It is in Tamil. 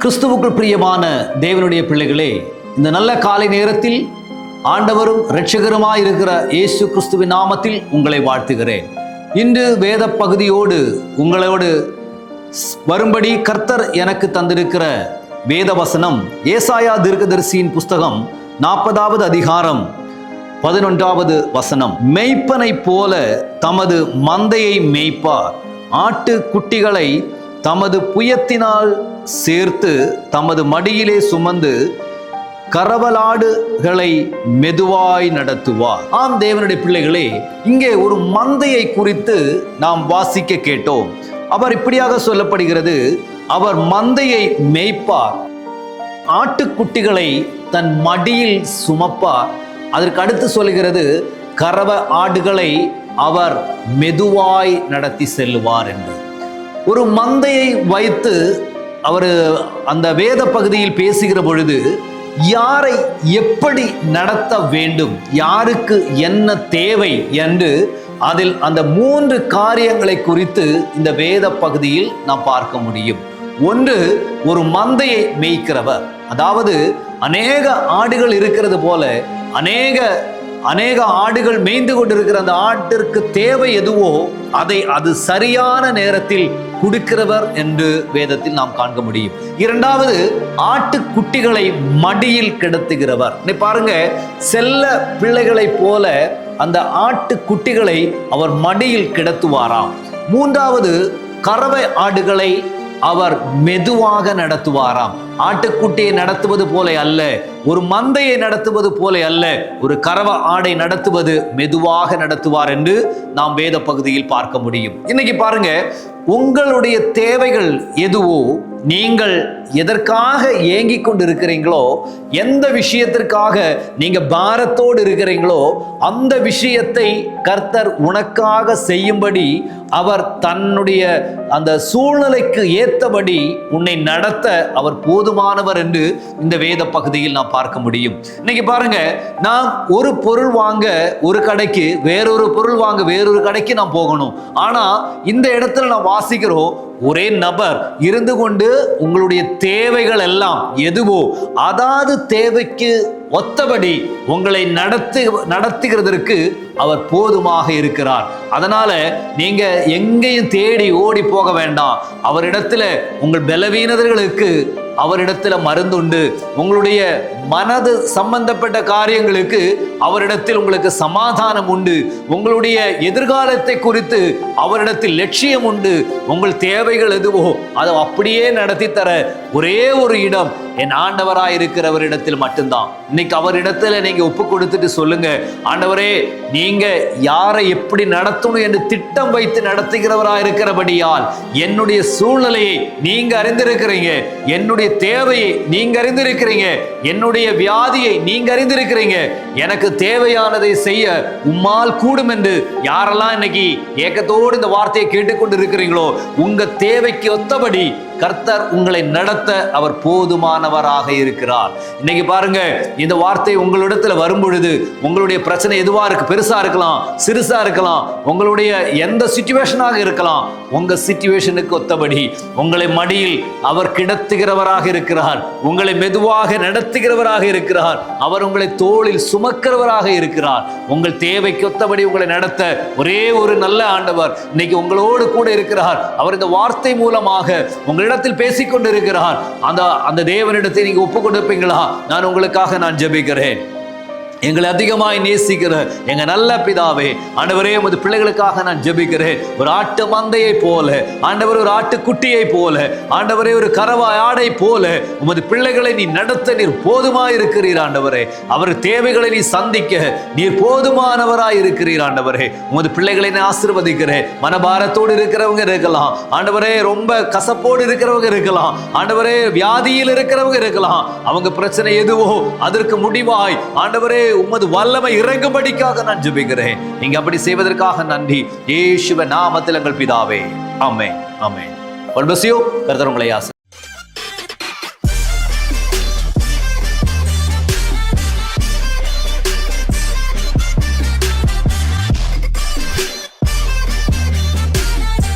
கிறிஸ்துவுக்குள் பிரியமான தேவனுடைய பிள்ளைகளே இந்த நல்ல காலை நேரத்தில் ஆண்டவரும் இரட்சகருமாய் இருக்கிற இயேசு கிறிஸ்துவின் நாமத்தில் உங்களை வாழ்த்துகிறேன். இன்று வேத பகுதியோடு உங்களோடு வரும்படி கர்த்தர் எனக்கு தந்திருக்கிற வேத வசனம் ஏசாயா தீர்க்கதரிசியின் புஸ்தகம் நாற்பதாவது அதிகாரம் பதினொன்றாவது வசனம். மெய்ப்பனைப் போல தமது மந்தையை மேய்ப்பார். ஆட்டு குட்டிகளை தமது புயத்தினால் சேர்த்து தமது மடியிலே சுமந்து கரவலாடுகளை மெதுவாய் நடத்துவார். ஆம் தேவனுடைய பிள்ளைகளே இங்கே ஒரு மந்தையை குறித்து நாம் வாசிக்க கேட்டோம். அவர் இப்படியாக சொல்லப்படுகிறது அவர் மந்தையை மேய்ப்பார். ஆட்டுக்குட்டிகளை தன் மடியில் சுமப்பார். அதற்கு அடுத்து சொல்கிறது கறவ ஆடுகளை அவர் மெதுவாய் நடத்தி செல்லுவார் என்று. ஒரு மந்தையை வைத்து அவர் அந்த வேத பகுதியில் பேசுகிற பொழுது யாரை எப்படி நடத்த வேண்டும்? யாருக்கு என்ன தேவை? என்று அதில் அந்த மூன்று காரியங்களை குறித்து இந்த வேத பகுதியில் நாம் பார்க்க முடியும். ஒன்று ஒரு மந்தையை மேய்க்கிறவர். அதாவது அநேக ஆடுகள் இருக்கிறது போல அநேக அநேக ஆடுகள் மேய்ந்து கொண்டிருக்கிற அந்த ஆட்டிற்கு தேவை எதுவோ அதை அது சரியான நேரத்தில் கொடுக்கிறவர் என்று வேதத்தில் நாம் காண்க முடியும். இரண்டாவது ஆட்டுக்குட்டிகளை மடியில் கிடத்துகிறவர். நீ பாருங்க செல்ல பிள்ளைகளைப் போல அந்த ஆட்டுக்குட்டிகளை அவர் மடியில் கிடத்துவாராம். மூன்றாவது கறவை ஆடுகளை அவர் மெதுவாக நடத்துவாராம். ஆட்டுக்குட்டியை நடத்துவது போல அல்ல ஒரு மந்தையை நடத்துவது போல அல்ல ஒரு கறவ ஆடை நடத்துவது மெதுவாக நடத்துவார் என்று நாம் வேத பகுதியில் பார்க்க முடியும். இன்னைக்கு பாருங்க உங்களுடைய தேவைகள் எதுவோ நீங்கள் எதற்காக ஏங்கிக் கொண்டு இருக்கிறீங்களோ எந்த விஷயத்திற்காக நீங்க பாரத்தோடு இருக்கிறீங்களோ அந்த விஷயத்தை கர்த்தர் உனக்காக செய்யும்படி அவர் தன்னுடைய அந்த சூழ்நிலைக்கு ஏத்தபடி உன்னை நடத்த அவர் போதுமானவர் என்று இந்த வேத பகுதியில் நாம் பார்க்க முடியும். இன்னைக்கு பாருங்க நாம் ஒரு பொருள் வாங்க ஒரு கடைக்கு வேறொரு பொருள் வாங்க வேறொரு கடைக்கு நாம் போகணும். ஆனா இந்த இடத்துல நாம் வாசிக்கிறோம் ஒரே நபர் இருந்து கொண்டு உங்களுடைய தேவைகள் எல்லாம் எதுவோ அதாவது தேவைக்கு ஒத்தபடி உங்களை நடத்து நடத்துகிறதற்கு அவர் போதுமாக இருக்கிறார். அதனால நீங்க எங்கேயும் தேடி ஓடி போக வேண்டாம். அவரிடத்துல உங்கள் பலவீனதர்களுக்கு அவரிடத்தில் மருந்துண்டு. உங்களுடைய மனது சம்பந்தப்பட்ட காரியங்களுக்கு அவரிடத்தில் உங்களுக்கு சமாதானம் உண்டு. உங்களுடைய எதிர்காலத்தை குறித்து அவரிடத்தில் லட்சியம் உண்டு. உங்கள் தேவைகள் எதுவோ அதை அப்படியே நடத்தி தர ஒரே ஒரு இடம் என் ஆண்டவராய் இருக்கிறவரிடத்தில் மட்டும்தான். இன்னைக்கு அவரிடத்துல நீங்க ஒப்பு கொடுத்துட்டு சொல்லுங்க. ஆண்டவரே நீங்க யாரை எப்படி நடத்தணும் என்று திட்டம் வைத்து நடத்துகிறவராய் இருக்கிறபடியால் என்னுடைய சூழ்நிலையை நீங்க அறிந்திருக்கிறீங்க. என்னுடைய தேவையை நீங்க அறிந்திருக்கிறீங்க. என்னுடைய வியாதியை நீங்க அறிந்திருக்கிறீங்க. எனக்கு தேவையானதை செய்ய உம்மால் கூடும் என்று யாரெல்லாம் இன்னைக்கு ஏக்கத்தோடு இந்த வார்த்தையை கேட்டுக்கொண்டு இருக்கிறீங்களோ உங்க தேவைக்கு ஒத்தபடி கர்த்தர் உங்களை நடத்த அவர் போதுமானவராக இருக்கிறார். இன்னைக்கு பாருங்க இந்த வார்த்தை உங்களிடத்துல வரும் பொழுது உங்களுடைய பிரச்சனை எதுவா இருக்கு? பெருசா இருக்கலாம் சிறுசா இருக்கலாம் உங்களுடைய எந்த சுச்சுவேஷனாக இருக்கலாம் உங்க சுச்சுவேஷனுக்கு ஒத்தபடி உங்களை மடியில் அவர் கிடத்துகிறவராக இருக்கிறார். உங்களை மெதுவாக நடத்துகிறவராக இருக்கிறார். அவர் உங்களை தோளில் சுமக்கிறவராக இருக்கிறார். உங்கள் தேவைக்கு ஒத்தபடி உங்களை நடத்த ஒரே ஒரு நல்ல ஆண்டவர் இன்னைக்கு உங்களோடு கூட இருக்கிறார். அவர் இந்த வார்த்தை மூலமாக உங்களிடத்தில் பேசிக் கொண்டிருக்கிறார் அந்த அந்த தேவனிடத்தை நீங்க ஒப்பு கொடுப்பீங்களா நான் உங்களுக்காக நான் ஜெபிக்கிறேன். எங்களை அதிகமாய் நேசிக்கிற எங்க நல்ல பிதாவே ஆண்டவரே உமது பிள்ளைகளுக்காக நான் ஜெபிக்கிறேன். ஒரு ஆட்டு மந்தையை போல ஆண்டவர் ஒரு ஆட்டுக்குட்டியை போல ஆண்டவரே ஒரு கரவாய் ஆடை போல உமது பிள்ளைகளை நீ நடத்த நீர் போதுமாய் இருக்கிறீர் ஆண்டவரே. அவர் தேவைகளை நீ சந்திக்க நீர் போதுமானவராய் இருக்கிறீர் ஆண்டவரே. உமது பிள்ளைகளை நான் ஆசிர்வதிக்கிறேன். மனபாரத்தோடு இருக்கிறவங்க இருக்கலாம். ஆண்டவரே ரொம்ப கசப்போடு இருக்கிறவங்க இருக்கலாம். ஆண்டவரே வியாதியில் இருக்கிறவங்க இருக்கலாம். அவங்க பிரச்சனை எதுவோ அதற்கு முடிவாய். ஆண்டவரே உமது வல்லமை இறங்கும்படிக்காக நான் ஜெபிக்கிறேன். நீங்க அப்படி செய்வதற்காக நன்றி. ஏசுவ நாமத்தில் எங்கள் பிதாவே. அமே அமே கர்த்தர் உங்களை ஆசை